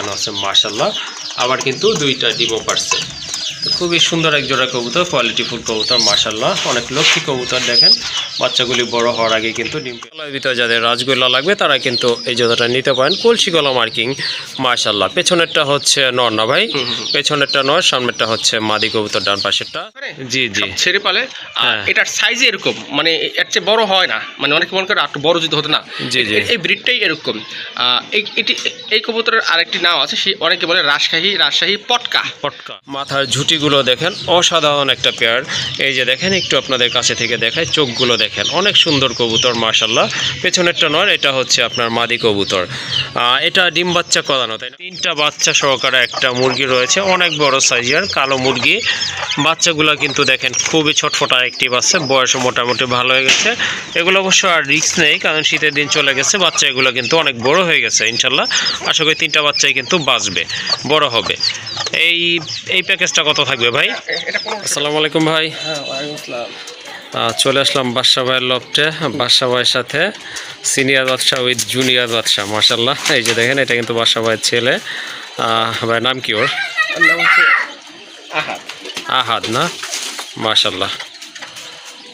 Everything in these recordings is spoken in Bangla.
লাগানো আছে মার্শাল্লাহ আবার কিন্তু দুইটা ডিমও পারছে খুবই সুন্দর এক জোড়া কবুতর কোয়ালিটি ফুল কবুতর মাশাল্লাহ অনেক লক্ষ্মী কবুতর দেখেন। বাচ্চাগুলি বড় হওয়ার আগে কিন্তু ডিম গলার ভিতরে যাদের রাজগোল্লা লাগবে তারা কিন্তু এই জোড়াটা নিতে পারেন। কলসি গলা মার্কিং মাশাল্লাহ পেছনেরটা হচ্ছে নর না ভাই? পেছনেরটা নর সামনেরটা হচ্ছে মাদি কবুতর ডান পাশেরটা। জি জি। ছেড়ে পালে। হ্যাঁ। এটার সাইজে এরকম। মানে এর চেয়ে বড় হয় না। মানে অনেকে মনে করে একটু বড় যদি হতো না। জি, জি। এই- ব্রিডটাই এরকম। এই এটি এই কবুতরের আরেকটি নাম আছে। সেই অনেকে বলে রাজশাহী রাজশাহী পটকা। পটকা। মাথার ঝুঁটিগুলো দেখেন, অসাধারণ একটা পেয়ার। এই যে দেখেন, একটু আপনাদের কাছে থেকে দেখায় চোখগুলো দেখেন, অনেক সুন্দর কবুতর মার্শাল্লাহ পেছনেরটা নয়, এটা হচ্ছে আপনার মাদি কবুতর। এটা ডিম বাচ্চা করানো, তাই তিনটা বাচ্চা সহকারে একটা মুরগি রয়েছে, অনেক বড় সাইজের, কালো মুরগি। বাচ্চাগুলো কিন্তু দেখেন, খুবই ছটফটা অ্যাক্টিভ আছে বয়সও মোটামুটি ভালো হয়ে গেছে। এগুলো অবশ্য আর রিস্ক নেই, কারণ শীতের দিন চলে গেছে, বাচ্চা এগুলো কিন্তু অনেক বড় হয়ে গেছে ইনশাল্লাহ আশা করি তিনটা বাচ্চাই কিন্তু বাঁচবে, বড় হবে। এই এই প্যাকেজটা কত থাকবে ভাই? আসসালামু আলাইকুম ভাই। হ্যাঁ চলে আসলাম বাদশা ভাইয়ের লফটে। বাদশা ভাইয়ের সাথে senior Badsha with junior Badsha মার্শাল্লাহ এই যে দেখেন এটা কিন্তু বাদশা ভাইয়ের ছেলে। আহ, ভাইয়ের নাম কি ওর? আহাদ। না? মার্শাল্লাহ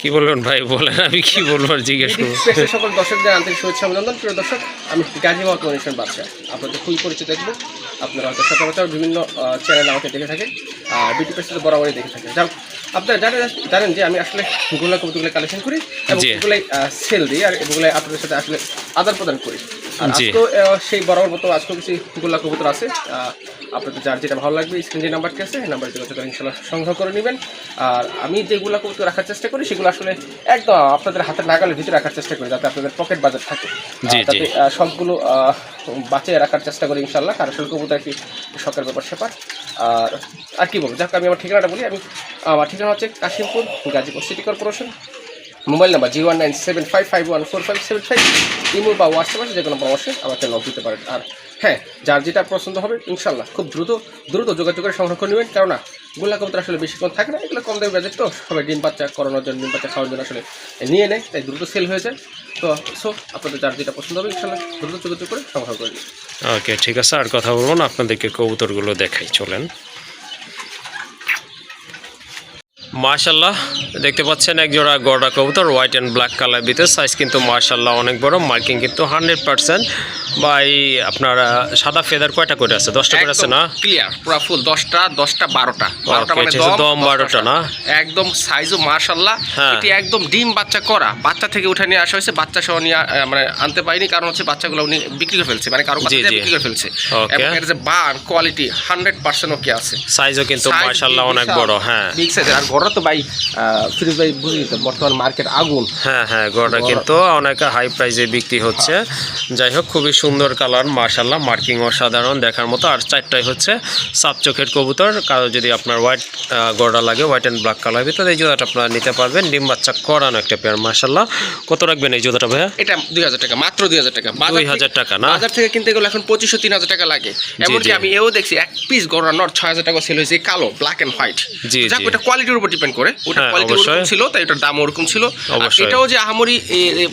কি বলবেন ভাই? বলেন আমি কি বলব আর জিজ্ঞেস করব? সকল দর্শকদের আন্তরিক শুভেচ্ছা অভিনন্দন। প্রিয় দর্শক আমি গাজী মহাত্ম অনুষ্ঠান বাচ্চা আপনাদের খুবই পরিচিত দেখব আপনারা হয়তো সচরাচর বিভিন্ন চ্যানেল আমাকে দেখে থাকেন আর বিউটি পেজে বরাবরই দেখে থাকেন। যাক আপনারা জানেন জানেন যে আমি আসলে গোলা কবুতরগুলো কালেকশন করি এবং এগুলাই সেল দিই আর এগুলাই আপনাদের সাথে আসলে আদান প্রদান করি। আর। আজকেও সেই বরাবর মতো আজকেও কিছু গোলা কবুতর আছে আপনাদের যার যেটা ভালো লাগবে স্ক্রিন যে নাম্বারটি আছে এই নাম্বার যোগাযোগ করে ইনশাল্লাহ সংগ্রহ করে নেবেন। আর আমি যেগুলো কবুতর রাখার চেষ্টা করি সেগুলো আসলে একদম আপনাদের হাতের নাগালের ভিতরে রাখার চেষ্টা করি যাতে আপনাদের পকেট বাজার থাকে। যাতে সবগুলো বাঁচিয়ে রাখার চেষ্টা করি ইনশাল্লাহ কারণ আসলে কবুতর একটি শখের ব্যাপার স্যাপার আর আর কি বলব? যাক আমি আমার ঠিকানাটা বলি। আমি আমার ঠিকানা হচ্ছে Kashimpur Gazipur city corporation mobile number zero one nine seven five five one four five seven five. Imo বা হোয়াটসঅ্যাপ আছে যে কোনো পরামর্শে আমাকে লগ দিতে পারেন। আর হ্যাঁ যার যেটা পছন্দ হবে ইনশাল্লাহ খুব দ্রুত দ্রুত যোগাযোগ করে সংগ্রহ করে নেবেন। কেননা গোলা কবুতর আসলে বেশিক্ষণ থাকে না, এগুলো কম দামে বাজেট তো সবাই ডিম বাচ্চা করানোর জন্য, ডিম বাচ্চা খাওয়ার জন্য আসলে নিয়ে নেয়, তাই দ্রুত সেল হয়ে যায়। তো সো আপনাদের যার যেটা পছন্দ হবে ইনশাল্লাহ দ্রুত যোগাযোগ করে সংগ্রহ করে ওকে ঠিক আছে, আর কথা বলব না, আপনাদেরকে কবুতরগুলো দেখাই, চলেন। মাশাল্লাহ দেখতে পাচ্ছেন এক জোড়া গড়া কবুতর হোয়াইট অ্যান্ড ব্ল্যাক কালার ভিতরে। সাইজ কিন্তু মাশাল্লাহ অনেক বড় মার্কিং কিন্তু হান্ড্রেড পার্সেন্ট বা এই আপনার সাদা ফেদার কয়টা করে আছে? দশটা করে আছে না? ক্লিয়ার পুরো ফুল দশটা দশটা বারোটা। মানে হচ্ছে দম বারোটা না? একদম সাইজও মার্শাল্লাহ হ্যাঁ। এটি একদম ডিম বাচ্চা করা। বাচ্চা থেকে উঠে নিয়ে আসা হয়েছে বাচ্চা সহ নিয়ে মানে আনতে পারিনি কারণ হচ্ছে বাচ্চাগুলো উনি বিক্রি করে ফেলছে মানে কারও। বিক্রি করে ফেলছে. এবং এর যে বার কোয়ালিটি হান্ড্রেড পার্সেন্ট ওকে আছে। সাইজও কিন্তু বিশাল, অনেক বড় হ্যাঁ। সাইজ আর তো ভাই ফিরোজ ভাই বুঝলি তো বর্তমান মার্কেট আগুন। হ্যাঁ হ্যাঁ গড়টা কিন্তু অনেক হাই প্রাইসে বিক্রি হচ্ছে। যাই হোক খুবই সুন্দর কালার মার্শাল্লাহ মার্কিং অসাধারণ দেখার মতো। আর চারটাই হচ্ছে সাপ চোখের কবুতর। কারও যদি আপনার হোয়াইট গড়া লাগে হোয়াইট অ্যান্ড ব্ল্যাক কালার ভিতরে এই জোড়াটা আপনারা নিতে পারবেন। ডিম বাচ্চা করানো একটা পেয়ার মার্শাল্লাহ কত রাখবেন এই জোড়াটা ভাইয়া? এটা দুই হাজার টাকা মাত্র দুই হাজার টাকা। দুই হাজার টাকা না? বাজার থেকে কিনতে গেলে এখন পঁচিশশো তিন হাজার টাকা লাগে। এমনকি। আমি এও দেখছি এক পিস গড়া নট ছয় হাজার টাকা সেল হয়েছে কালো ব্ল্যাক এন্ড হোয়াইট জি, যাক জি। ওটা কোয়ালিটির উপর ডিপেন্ড করে। ওটা হ্যাঁ, কোয়ালিটি ওরকম ছিল তাই ওটার দাম ওরকম ছিল। এটাও যে আহামরি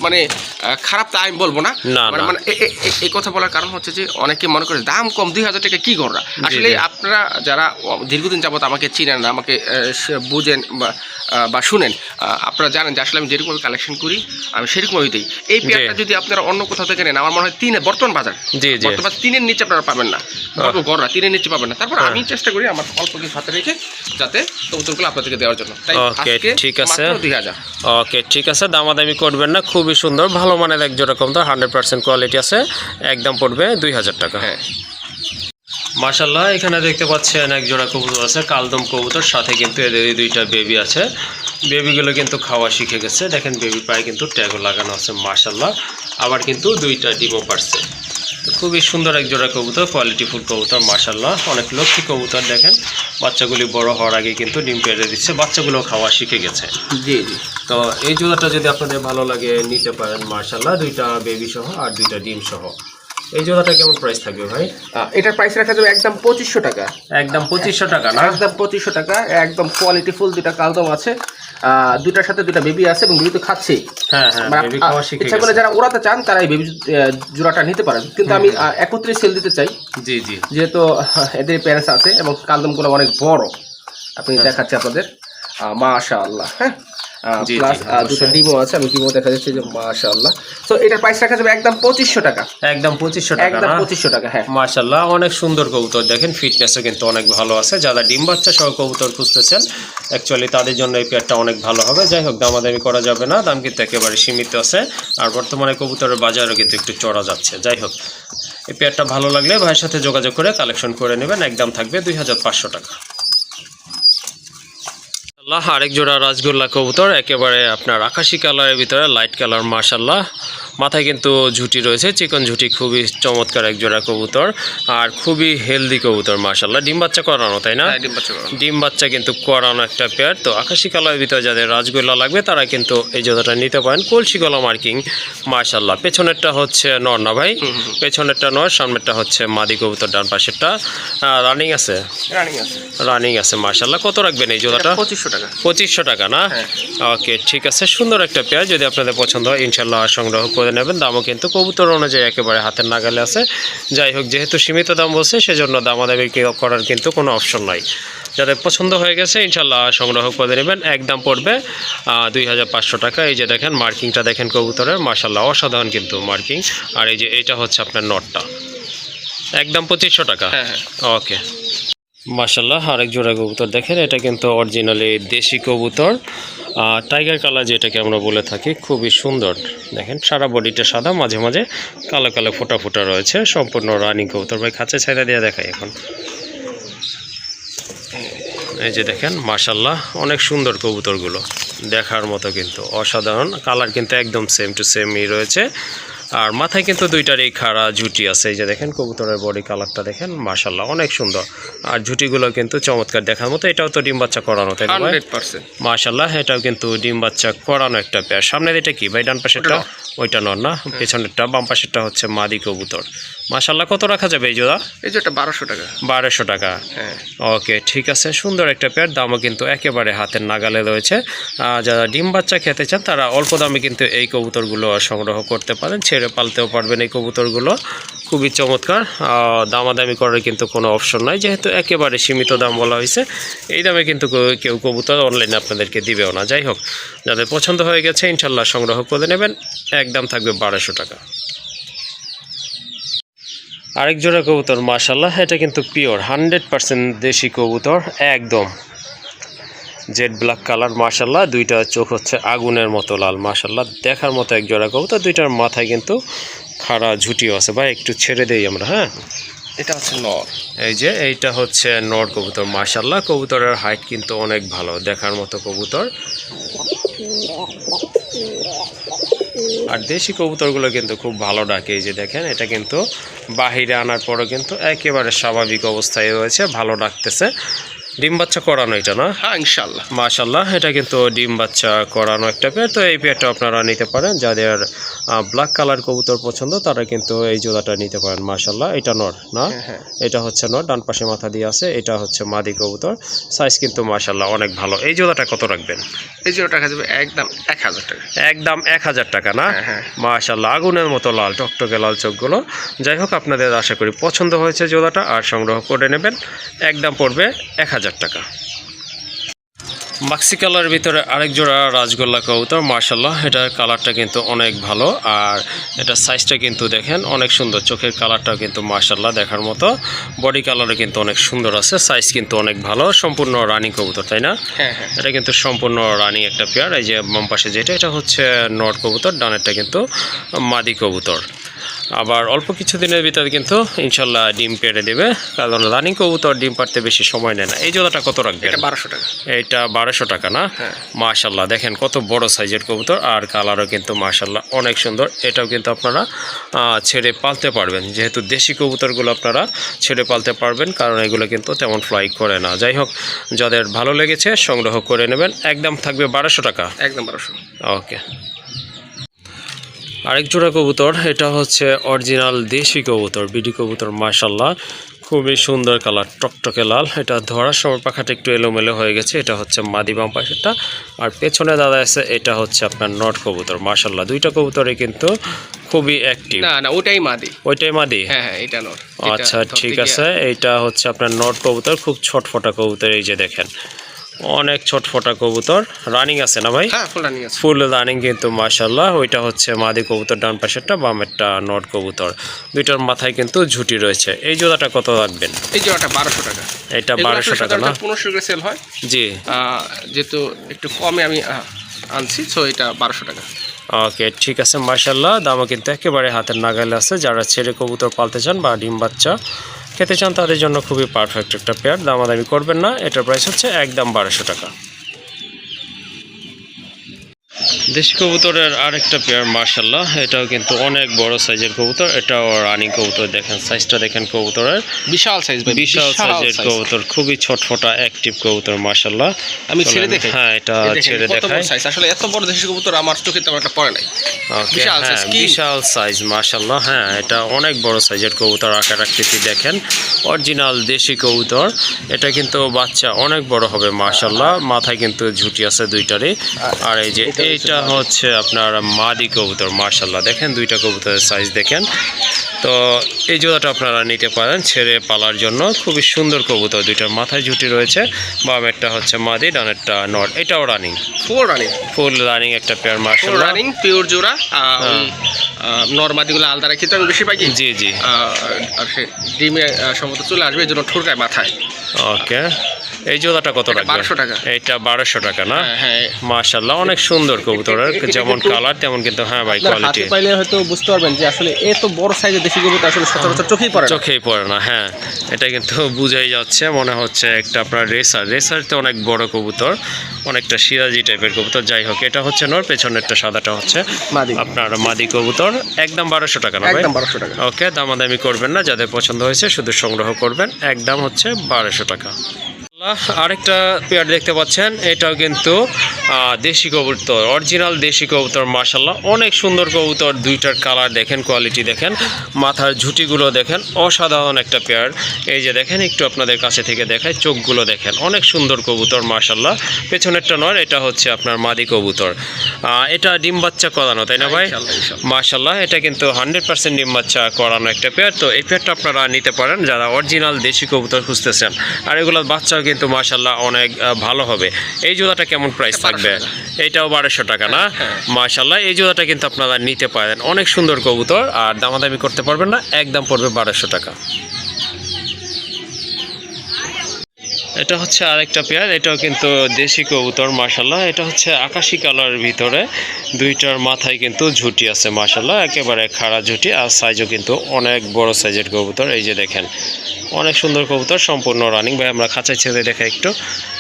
মানে খারাপ তা আমি বলব না। মানে। মানে এই কথা বলার কারণ হচ্ছে যে অনেকে মনে করে দাম কম দুই হাজার টাকা কি আসলে আপনারা যারা দীর্ঘদিন যাবত আমাকে চিনেন আমাকে বুঝেন বা শুনেন আপনারা জানেন যে আসলে আমি যেরকম কালেকশন করি আমি সেরকমই দিই। এই পেয়ারটা যদি আপনারা অন্য কোথাও থেকে নেন আমার মনে হয় তিনে বর্তমান বাজার। বর্তমান তিনের নিচে আপনারা পাবেন না। গড়রা তিনের নিচে পাবেন না। তারপর হ্যাঁ। আমি চেষ্টা করি আমার অল্প কিছু হাতে রেখে যাতে কবুতরগুলো আপনাদেরকে দেওয়ার জন্য। আজকে ঠিক আছে। ওকে ঠিক আছে। দামাদামি করবেন না খুবই সুন্দর ভালো মানের এক জোড়া কবুতর হান্ড্রেড পার্সেন্ট কোয়ালিটি আছে একদম পড়বে দুই হাজার টাকা। হ্যাঁ। মাশাল্লাহ এখানে দেখতে পাচ্ছেন এক জোড়া কবুতর আছে কালদম কবুতর সাথে কিন্তু এদের দুইটা বেবি আছে। বেবিগুলো কিন্তু খাওয়া শিখে গেছে। দেখেন বেবি পায়ে কিন্তু ট্যাগও লাগানো আছে মাশাল্লাহ আবার কিন্তু দুইটা ডিমও পারছে। তো খুবই সুন্দর এক জোড়া কবুতর কোয়ালিটি ফুল কবুতর মার্শাল্লাহ অনেক লক্ষ্মী কবুতর দেখেন। বাচ্চাগুলি বড় হওয়ার আগে কিন্তু ডিম পেড়ে দিচ্ছে, বাচ্চাগুলো খাওয়া শিখে গেছে। জি জি। তো এই জোড়াটা যদি আপনাদের ভালো লাগে, নিতে পারেন মার্শাল্লাহ দুইটা বেবি সহ আর দুইটা ডিম সহ। এই জোড়াটা কেমন প্রাইস থাকবে ভাই? এটার প্রাইস রাখা যাবে একদম পঁচিশশো টাকা। একদম পঁচিশশো টাকা না? একদম পঁচিশশো টাকা একদম কোয়ালিটি ফুল দুটা কালদম আছে। দুটার সাথে দুটা বেবি আছে এবং বেবি তো খাচ্ছেই। হ্যাঁ হ্যাঁ মানে বেবি খাওয়া শিখে ইচ্ছা করে। যারা ওড়াতে চান তারা এই বেবি জোড়াটা নিতে পারেন। কিন্তু আমি একত্রে সেল দিতে চাই। জি জি। যেহেতু এদের প্যারেন্টস আছে এবং কালদমগুলো অনেক বড়। আপনি আচ্ছা। দেখাচ্ছি আপনাদের। মাশা আল্লাহ হ্যাঁ। প্লাস দুটো ডিমও আছে আমি ডিমও দেখা যাচ্ছে যে তো এটার প্রাইস রাখা যাবে একদম পঁচিশশো টাকা। একদম পঁচিশশো টাকা একদম পঁচিশশো টাকা হ্যাঁ। অনেক সুন্দর কবুতর। দেখেন ফিটনেসও কিন্তু অনেক ভালো আছে। যারা ডিম বাচ্চা সহ কবুতর খুঁজতেছেন অ্যাকচুয়ালি তাদের জন্য এই পেয়ারটা অনেক ভালো হবে। যাই হোক দামাদামি করা যাবে না দাম কিন্তু একেবারে সীমিত আছে। আর বর্তমানে কবুতরের বাজারও কিন্তু একটু চড়া যাচ্ছে। যাই হোক এই পেয়ারটা ভালো লাগলে ভাইয়ের সাথে যোগাযোগ করে কালেকশন করে নেবেন। একদম থাকবে দুই হাজার পাঁচশো টাকা। আল্লাহ আরেক জোড়া রাজগোল্লা কবুতর একেবারে আপনার আকাশি কালারের ভিতরে লাইট কালার মার্শাল্লাহ মাথায় কিন্তু ঝুটি রয়েছে চিকন ঝুটি খুবই চমৎকার এক জোড়া কবুতর আর খুবই হেলদি কবুতর মার্শাল্লাহ ডিম বাচ্চা করানো তাই না? হ্যাঁ, ডিম বাচ্চা ডিম বাচ্চা কিন্তু করানো একটা পেয়ার তো আকাশি কালার ভিতরে যাদের রাজগোল্লা লাগবে তারা কিন্তু এই জোড়াটা নিতে পারেন। কলসি গলা মার্কিং মার্শাল্লাহ পেছনেরটা হচ্ছে নর না ভাই? পেছনেরটা নর সামনেরটা হচ্ছে মাদি কবুতর ডান পাশেরটা। রানিং আছে? রানিং আছে। মার্শাল্লাহ কত রাখবেন এই জোড়াটা? পঁচিশশো টাকা। পঁচিশশো টাকা না? হ্যাঁ। ওকে ঠিক আছে। সুন্দর একটা পেয়ার যদি আপনাদের পছন্দ হয় ইনশাল্লাহ সংগ্রহ করে নেবেন। দামও কিন্তু কবুতর অনুযায়ী একেবারে হাতের নাগালে আছে। যাই হোক যেহেতু সীমিত দাম বলছে সেজন্য দামাদামি কি- করার কিন্তু কোনো অপশন নাই। যাদের পছন্দ হয়ে গেছে ইনশাল্লাহ সংগ্রহ করে নেবেন। একদম পড়বে দুই হাজার পাঁচশো টাকা। এই যে দেখেন মার্কিংটা দেখেন কবুতরের। মার্শাল্লাহ অসাধারণ কিন্তু মার্কিং। আর এই যে এটা হচ্ছে আপনার নটটা। একদম পঁচিশশো টাকা। হ্যাঁ হ্যাঁ। ওকে। মাশাল্লাহ আরেক জোড়া কবুতর দেখেন, এটা কিন্তু অরিজিনালি দেশি কবুতর। টাইগার কালার যেটাকে আমরা বলে থাকি, খুবই সুন্দর। দেখেন, সারা বডিটা সাদা, মাঝে মাঝে কালো কালো ফোটা ফোটা রয়েছে। সম্পূর্ণ রানিং কবুতর। ভাই, খাঁচে ছাইদা দিয়ে দেখাই এখন। এই যে দেখেন মাশাল্লাহ অনেক সুন্দর কবুতরগুলো। দেখার মতো কিন্তু অসাধারণ। কালার কিন্তু একদম সেম টু সেমই রয়েছে। আর মাথায় কিন্তু দুইটারই খাড়া ঝুটি আছে। এই যে দেখেন কবুতরের বডি কালারটা দেখেন মাশাল্লাহ অনেক সুন্দর। আর ঝুটিগুলো কিন্তু চমৎকার দেখার মতো এটাও তো ডিম বাচ্চা করানো তাই? মাশাল্লাহ এটাও কিন্তু ডিম বাচ্চা করানো একটা পেয়ার। সামনের এটা কি ভাই ডান পাশেরটা? ওইটা নর না? পেছনেরটা বাম পাশেরটা হচ্ছে মাদি কবুতর। মাশাল্লাহ কত রাখা যাবে এই জোড়া? এই ওটা বারোশো টাকা। বারোশো টাকা। হ্যাঁ। ওকে ঠিক আছে সুন্দর একটা পেয়ার দামও কিন্তু একেবারে হাতের নাগালে রয়েছে। আর যারা ডিম বাচ্চা খেতে চান তারা অল্প দামে কিন্তু এই কবুতরগুলো সংগ্রহ করতে পারেন ছেড়ে পালতেও পারবেন এই কবুতরগুলো। খুবই চমৎকার। দামাদামি করার কিন্তু কোনো অপশন নাই যেহেতু একেবারে সীমিত দাম বলা হয়েছে। এই দামে কিন্তু কেউ- কেউ কবুতর অনলাইনে আপনাদেরকে দিবেও না। যাই হোক যাদের পছন্দ হয়ে গেছে ইনশাল্লাহ সংগ্রহ করে নেবেন। একদম থাকবে বারোশো টাকা। আরেক জোড়া কবুতর মাশাল্লাহ এটা কিন্তু পিওর, হান্ড্রেড পার্সেন্ট দেশি কবুতর, একদম। জেড ব্ল্যাক কালার মাশাল্লাহ দুইটা চোখ হচ্ছে আগুনের মতো লাল মাশাল্লাহ দেখার মতো এক জোড়া কবুতর, দুইটার মাথায় কিন্তু খাড়া ঝুটিও আছে। ভাই, একটু ছেড়ে দেই আমরা হ্যাঁ? এটা হচ্ছে নর। এই যে, এইটা হচ্ছে নর কবুতর মাশাল্লাহ কবুতরের হাইট কিন্তু অনেক ভালো, দেখার মতো কবুতর। আর দেশি কবুতরগুলো কিন্তু খুব ভালো ডাকে যে দেখেন, এটা কিন্তু বাহিরে আনার পরও কিন্তু একেবারে স্বাভাবিক অবস্থায় রয়েছে, ভালো ডাকতেছে। ডিম বাচ্চা করানো এটা না? হ্যাঁ ইনশাল্লাহ মাশাল্লাহ এটা কিন্তু ডিম বাচ্চা করানো একটা পেয়ার তো এই পেয়ারটা আপনারা নিতে পারেন। যাদের ব্ল্যাক কালার কবুতর পছন্দ তারা কিন্তু এই জোড়াটা নিতে পারেন মাশাল্লাহ এটা নর না? হ্যাঁ হ্যাঁ। এটা হচ্ছে নর ডান পাশে মাথা দিয়ে আছে। এটা হচ্ছে মাদি কবুতর। সাইজ কিন্তু মাশাল্লাহ অনেক ভালো। এই জোড়াটা কত রাখবেন? এই যে ওটা যাবে একদম এক হাজার টাকা। একদম এক হাজার টাকা না? হ্যাঁ, হ্যাঁ। মাশাল্লাহ আগুনের মতো লাল টকটকে লাল চোখগুলো। যাই হোক আপনাদের আশা করি পছন্দ হয়েছে জোড়াটা। আর সংগ্রহ করে নেবেন। একদম পড়বে এক হাজার টাকা। মাক্সি কালার ভিতরে আরেক জোড়া রাজগোল্লা কবুতর মার্শাল্লাহ এটার কালারটা কিন্তু অনেক ভালো। আর এটা সাইজটা কিন্তু দেখেন অনেক সুন্দর। চোখের কালারটাও কিন্তু মার্শাল্লাহ দেখার মতো। বডি কালারও কিন্তু অনেক সুন্দর আছে সাইজ কিন্তু অনেক ভালো। সম্পূর্ণ রানিং কবুতর তাই না? হ্যাঁ হ্যাঁ। এটা কিন্তু সম্পূর্ণ রানিং একটা পেয়ার এই যে বাম পাশে যেটা এটা হচ্ছে নট কবুতর ডানেরটা কিন্তু মাদি কবুতর। আবার অল্প কিছু দিনের ভিতরে কিন্তু ইনশাল্লাহ ডিম পেড়ে দেবে কারণ রানিং কবুতর ডিম পাড়তে বেশি সময় নেয় না। এই জোড়াটা কত রাখবেন? এটা বারোশো টাকা। এইটা বারোশো টাকা না? হ্যাঁ। মাশাল্লাহ দেখেন কত বড় সাইজের কবুতর আর কালারও কিন্তু মাশাল্লাহ অনেক সুন্দর। এটাও কিন্তু আপনারা ছেড়ে পালতে পারবেন। যেহেতু দেশি কবুতরগুলো আপনারা ছেড়ে পালতে পারবেন কারণ এগুলো কিন্তু তেমন ফ্লাই করে না। যাই হোক যাদের ভালো লেগেছে সংগ্রহ করে নেবেন। একদম থাকবে বারোশো টাকা। একদম বারোশো। ওকে। আরেক জোড়া কবুতর এটা হচ্ছে অরিজিনাল দেশি কবুতর বিডি কবুতর মাশাল্লাহ খুবই সুন্দর কালার টকটকে লাল। এটা ধরার সময় পাখাটা একটু এলোমেলো হয়ে গেছে এটা হচ্ছে মাদি বাম পাশেরটা। আর পেছনে দাদা আছে এটা হচ্ছে আপনার নট কবুতর মাশাল্লাহ দুইটা কবুতরই কিন্তু খুবই অ্যাক্টিভ না না ওটাই মাদি। ওইটাই মাদি? হ্যাঁ হ্যাঁ এটা নট। আচ্ছা ঠিক আছে। এটা হচ্ছে আপনার নট কবুতর খুব ছটফটা কবুতর এই যে দেখেন। অনেক ছটফটা কবুতর। রানিং আছে না ভাই? হ্যাঁ ফুল রানিং ফুল রানিং কিন্তু মাশাল্লাহ ওইটা হচ্ছে মাদি কবুতর ডান পাশেরটা বামেরটা নট কবুতর। দুইটার মাথায় কিন্তু ঝুটি রয়েছে। এই জোড়াটা কত রাখবেন? এই জোড়াটা বারোশো টাকা। এটা বারোশো টাকা না? পনেরোশো করে সেল হয়। জি। যেহেতু একটু কমে আমি আনছি সো এটা বারোশো টাকা। ওকে ঠিক আছে মাশাল্লাহ দামও কিন্তু একেবারে হাতের নাগালে আছে। যারা ছেড়ে কবুতর পালতে চান বা ডিম বাচ্চা খেতে চান তাদের জন্য খুবই পারফেক্ট একটা পেয়ার দামাদামি করবেন না, এটার প্রাইস হচ্ছে একদম বারোশো টাকা। দেশি কবুতরের আরেকটা পেয়ার মার্শাল্লাহ এটাও কিন্তু অনেক বড় সাইজের কবুতর। এটাও রানিং কবুতর দেখেন সাইজটা দেখেন কবুতরের। বিশাল সাইজ বিশাল সাইজের কবুতর খুবই ছটফটা অ্যাক্টিভ কবুতর মার্শাল্লাহ আমি ছেড়ে দেখাই। হ্যাঁ এটা ছেড়ে বড় আসলে এত বড় দেশি কবুতর আমার চোখে তেমন একটা পড়ে নাই। বিশাল হ্যাঁ, বিশাল সাইজ মাশাল্লাহ হ্যাঁ এটা অনেক বড় সাইজের কবুতর আকার আকৃতি দেখেন। অরিজিনাল দেশি কবুতর এটা কিন্তু বাচ্চা অনেক বড় হবে মাশাল্লাহ মাথায় কিন্তু ঝুটি আছে দুইটারই। আর এই যে এটা হচ্ছে আপনার মাদি কবুতর মাশাল্লাহ দেখেন দুইটা কবুতরের সাইজ দেখেন। তো এই জোড়াটা আপনারা নিতে পারেন ছেড়ে পালার জন্য। খুবই সুন্দর কবুতর দুইটার মাথায় ঝুটি রয়েছে। বামেরটা হচ্ছে মাদি ডানেরটা নট। এটাও running full running full running একটা পেয়ার মার্শাল রানিং পিওর জোড়া। নর্মাদিগুলো আলাদা রাখি তো আমি জি জি। আর সে ডিমে সম্ভবত চলে আসবে এই জন্য ঠোরকায় মাথায়। ওকে এই জোড়াটা কত রাখবেন 1200 টাকা। এটা বারোশো টাকা না? হ্যাঁ, হ্যাঁ। মাশাল্লাহ অনেক সুন্দর কবুতরের যেমন কালার তেমন কিন্তু হ্যাঁ ভাই কোয়ালিটি পাইলে হয়তো বুঝতে পারবেন যে আসলে এত বড় সাইজের দেশি কবুতর আসলে সচরাচর চোখেই পড়ে না। চোখেই পড়ে না হ্যাঁ। এটা কিন্তু বুঝাই যাচ্ছে মনে হচ্ছে একটা আপনার রেসার রেসার তো অনেক বড় কবুতর অনেকটা সিরাজি টাইপের কবুতর। যাই হোক এটা হচ্ছে নর পেছনেরটা সাদাটা হচ্ছে মাদি। আপনার মাদি কবুতর। একদম বারোশো টাকা না ভাই? একদম বারোশো টাকা। ওকে দামাদামি করবেন না যাদের পছন্দ হয়েছে শুধু সংগ্রহ করবেন। একদম হচ্ছে বারোশো টাকা। আরেকটা পেয়ার দেখতে পাচ্ছেন এটাও কিন্তু দেশি কবুতর অরিজিনাল দেশি কবুতর মাশাল্লাহ অনেক সুন্দর কবুতর দুইটার কালার দেখেন কোয়ালিটি দেখেন মাথার ঝুটিগুলো দেখেন অসাধারণ একটা পেয়ার। এই যে দেখেন একটু আপনাদের কাছে থেকে দেখায় চোখগুলো দেখেন অনেক সুন্দর কবুতর মাশাল্লাহ পেছনেরটা নয় এটা হচ্ছে আপনার মাদি কবুতর। এটা ডিম বাচ্চা করানো তাই না ভাই? ইনশাল্লাহ। এটা কিন্তু হান্ড্রেড পার্সেন্ট ডিম বাচ্চা করানো একটা পেয়ার। তো এই পেয়ারটা আপনারা নিতে পারেন যারা অরিজিনাল দেশি কবুতর খুঁজতেছেন। আর এগুলোর বাচ্চাও কিন্তু মাশাল্লাহ অনেক ভালো হবে। এই জুতাটা কেমন প্রাইস থাকবে? 1200 এইটাও বারোশো টাকা না? হ্যাঁ। মাশাল্লাহ এই জুতাটা কিন্তু আপনারা নিতে পারেন। অনেক সুন্দর কবুতর আর দামাদামি করতে পারবেন না একদম পড়বে বারোশো টাকা। এটা হচ্ছে আরেকটা পেয়ার এটাও কিন্তু দেশি কবুতর মাশাল্লাহ এটা হচ্ছে আকাশি কালারের ভিতরে দুইটার মাথায় কিন্তু ঝুটি আছে মাশাল্লাহ একেবারে খাড়া ঝুটি আর সাইজও কিন্তু অনেক বড় সাইজের কবুতর। এই যে দেখেন অনেক সুন্দর কবুতর সম্পূর্ণ রানিং ভাই আমরা খাঁচায় ছেড়ে দেখা একটু।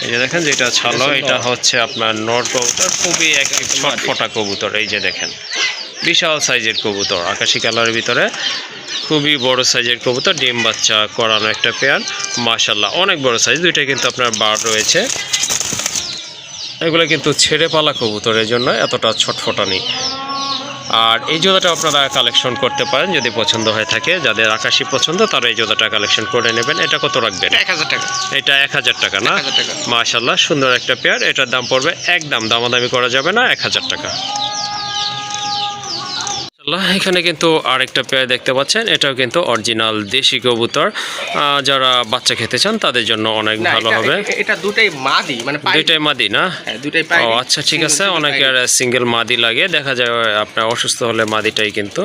এই যে দেখেন যেটা ছালো এটা হচ্ছে আপনার নর কবুতর খুবই এক ছটফটা কবুতর। এই যে দেখেন বিশাল সাইজের কবুতর আকাশি কালারের ভিতরে। খুবই বড় সাইজের কবুতর ডিম বাচ্চা করানো একটা পেয়ার মাশাল্লাহ অনেক বড় সাইজ দুইটা কিন্তু আপনার বার রয়েছে। এগুলো কিন্তু ছেড়ে পালা কবুতরের জন্য এতটা ছটফটানি। আর এই জোড়াটা আপনারা কালেকশন করতে পারেন যদি পছন্দ হয়ে থাকে। যাদের আকাশি পছন্দ তারা এই জোড়াটা কালেকশন করে নেবেন। এটা কত রাখবেন? এক হাজার টাকা। এটা এক হাজার টাকা না? 1000 মাশাল্লাহ সুন্দর একটা পেয়ার। এটার দাম পড়বে একদম দামাদামি করা যাবে না এক হাজার টাকা। মাশাআল্লাহ, এখানে কিন্তু আরেকটা পেয়ার দেখতে পাচ্ছেন। এটাও কিন্তু অরিজিনাল দেশি কবুতর। যারা বাচ্চা খেতে চান তাদের জন্য অনেক ভালো হবে। এটা দুটাই মাদি মানে দুইটাই মাদি না? হ্যাঁ দুটাই পাই ও আচ্ছা ঠিক আছে। অনেকের সিঙ্গেল মাদি লাগে। দেখা যায় আপনার অসুস্থ হলে মাদিটাই কিন্তু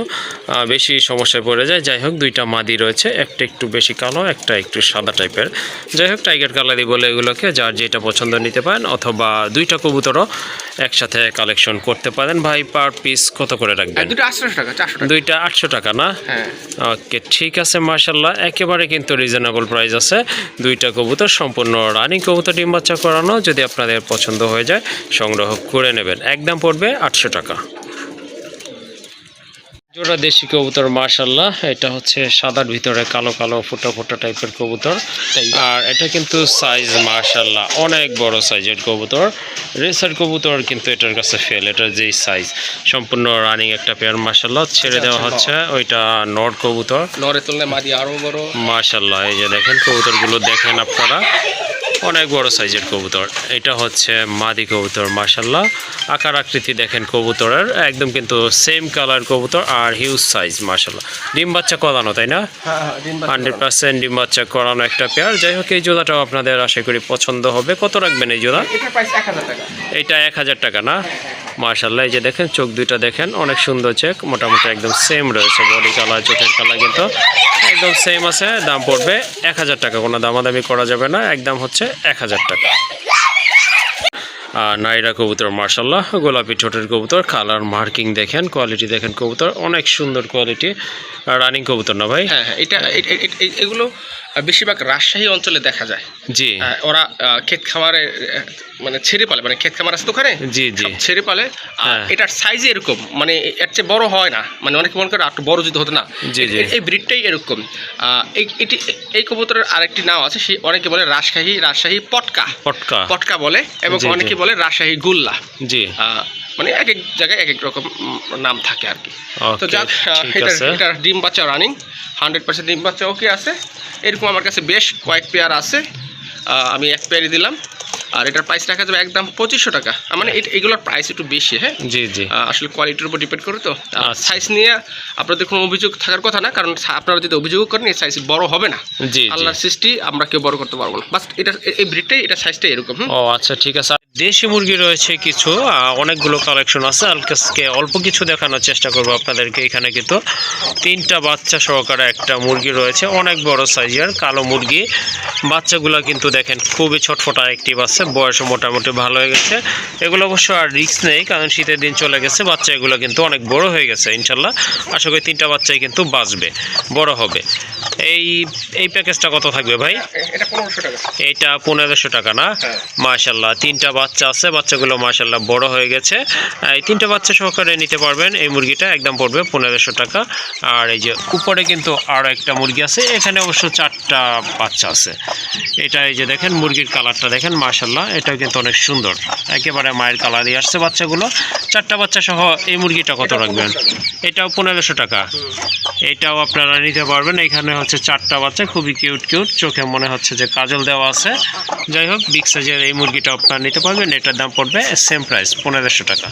বেশি সমস্যায় পড়ে যায়। যাই হোক দুইটা মাদি রয়েছে। একটা একটু বেশি কালো একটা একটু সাদা টাইপের যাই হোক টাইগার কালারই বলে এগুলোকে যার যেটা পছন্দ নিতে পারেন অথবা দুইটা কবুতরও একসাথে কালেকশন করতে পারেন। ভাই পার পিস কত করে রাখবেন? দুটো আটশো টাকা চারশো দুইটা আটশো টাকা না? হ্যাঁ। ওকে ঠিক আছে মার্শাল্লাহ একেবারে কিন্তু রিজনেবল প্রাইস আছে। দুইটা কবুতর সম্পূর্ণ রানিং কবুতর ডিম বাচ্চা করানো। যদি আপনাদের পছন্দ হয়ে যায় সংগ্রহ করে নেবেন। একদম পড়বে আটশো টাকা। জোড়া দেশি কবুতর মাশাল্লাহ এটা হচ্ছে সাদার ভিতরে কালো কালো ফোটা ফোটা টাইপের কবুতর। আর এটা কিন্তু সাইজ মাশাল্লাহ অনেক বড় সাইজের কবুতর। রেসার কবুতর কিন্তু এটার কাছে ফেল এটার যেই সাইজ সম্পূর্ণ রানিং একটা পেয়ার মাশাল্লাহ ছেড়ে দেওয়া হচ্ছে ওইটা নট কবুতর। নরের তুলনায় মাদি আরও বড়। মাশাল্লাহ এই যে দেখেন কবুতরগুলো দেখেন আপনারা। অনেক বড় সাইজের কবুতর। এটা হচ্ছে মাদি কবুতর মাশাল্লাহ আকার আকৃতি দেখেন কবুতরের একদম কিন্তু সেম কালার কবুতর আর হিউজ সাইজ মাশাল্লাহ ডিম বাচ্চা করানো তাই না? হ্যাঁ হ্যাঁ হান্ড্রেড পার্সেন্ট ডিম বাচ্চা করানো একটা পেয়ার যাই হোক এই জোড়াটাও আপনাদের আশা করি পছন্দ হবে। কত রাখবেন এই জোড়া? এটা এক হাজার টাকা না? মার্শাল্লাহ এই যে দেখেন চোখ দুইটা দেখেন অনেক সুন্দর চেক মোটামুটি একদম সেম রয়েছে বডি কালার চোখের কালার কিন্তু। একদম সেম আছে দাম পড়বে এক হাজার টাকা। কোনো দামাদামি করা যাবে না। একদম হচ্ছে এক হাজার টাকা। আর নাইরা কবুতর মার্শাল্লাহ গোলাপি ঠোঁটের কবুতর, কালার মার্কিং দেখেন, কোয়ালিটি দেখেন কবুতর, অনেক সুন্দর কোয়ালিটি। রানিং কবুতর না ভাই? হ্যাঁ হ্যাঁ এটা, এগুলো বেশিরভাগ রাজশাহী অঞ্চলে দেখা যায়। জি। ওরা ক্ষেত খামারে মানে ছেড়ে পালে মানে ক্ষেত খামার আছে তো ওখানে? জি জি। ছেড়ে পালে। হ্যাঁ। এটার সাইজ এরকম মানে এর চেয়ে বড় হয় না। মানে অনেকে মনে করে একটু বড় যদি হতো না। জি, জি। এই ব্রিডটাই এরকম। এটি এই কবুতরের আরেকটি নাম আছে সে অনেকে বলে রাজশাহী রাজশাহী পটকা। পটকা। পটকা বলে এবং। অনেকে বলে রাজশাহী গুল্লা। জি। মানে এক এক জায়গায় এক এক রকম নাম থাকে আর কি। তো যাক এটা এটা ডিম বাচ্চা রানিং হান্ড্রেড পার্সেন্ট ডিম বাচ্চা ওকে আছে। এরকম আমার কাছে বেশ কয়েক পেয়ার আছে। আমি এক পেয়ারই দিলাম। আর এটার প্রাইস রাখা যাবে একদম পঁচিশশো টাকা। মানে এগুলোর প্রাইস একটু বেশি হ্যাঁ? জি জি। আসলে কোয়ালিটির উপর ডিপেন্ড করে তো। আচ্ছা। সাইজ নিয়ে আপনাদের কোনো অভিযোগ থাকার কথা না কারণ আপনারা যদি অভিযোগ করেন এই সাইজ বড় হবে না। জি আল্লাহর সৃষ্টি আমরা কেউ বড় করতে পারব না। বাস এটা এই ব্রিডটাই এটা সাইজটা এরকম ও আচ্ছা ঠিক আছে। দেশি মুরগি রয়েছে কিছু অনেকগুলো কালেকশন আছে। আজকে অল্প কিছু দেখানোর চেষ্টা করব আপনাদেরকে এখানে কিন্তু। তিনটা বাচ্চা সহকারে একটা মুরগি রয়েছে অনেক বড় সাইজের কালো মুরগি। বাচ্চাগুলো কিন্তু দেখেন খুবই ছটফটা অ্যাক্টিভ আছে বয়সও মোটামুটি ভালো হয়ে গেছে। এগুলো অবশ্য আর রিস্ক নেই কারণ শীতের দিন চলে গেছে বাচ্চা এগুলো কিন্তু অনেক বড় হয়ে গেছে ইনশাল্লাহ। আশা করি তিনটা বাচ্চাই কিন্তু বাঁচবে বড় হবে। এই এই প্যাকেজটা কত থাকবে ভাই? এটা পনেরোশো টাকা। এটা পনেরোশো টাকা না? হ্যাঁ। মাশাল্লাহ তিনটা বাচ্চা আছে, বাচ্চাগুলো মাশাল্লাহ বড় হয়ে গেছে। এই তিনটা বাচ্চা সহকারে নিতে পারবেন। এই মুরগিটা একদম পড়বে পনেরোশো টাকা। আর এই যে উপরে কিন্তু আরও একটা মুরগি আছে। এখানে অবশ্য চারটা বাচ্চা আছে। এটা এই যে দেখেন, মুরগির কালারটা দেখেন মাশাল্লাহ এটাও কিন্তু অনেক সুন্দর। একেবারে মায়ের কালার কালারই আসছে বাচ্চাগুলো। চারটা বাচ্চা সহ এই মুরগিটা কত রাখবেন? এটাও পনেরোশো টাকা। এটাও আপনারা নিতে পারবেন। এখানে হচ্ছে চারটা বাচ্চা, খুবই কিউট কিউট। চোখে মনে হচ্ছে যে কাজল দেওয়া আছে। যাই হোক, বিগ সাইজের এই মুরগিটা আপনারা নিতে পারবেন। এটার দাম পড়বে সেম প্রাইস পনেরোশো টাকা।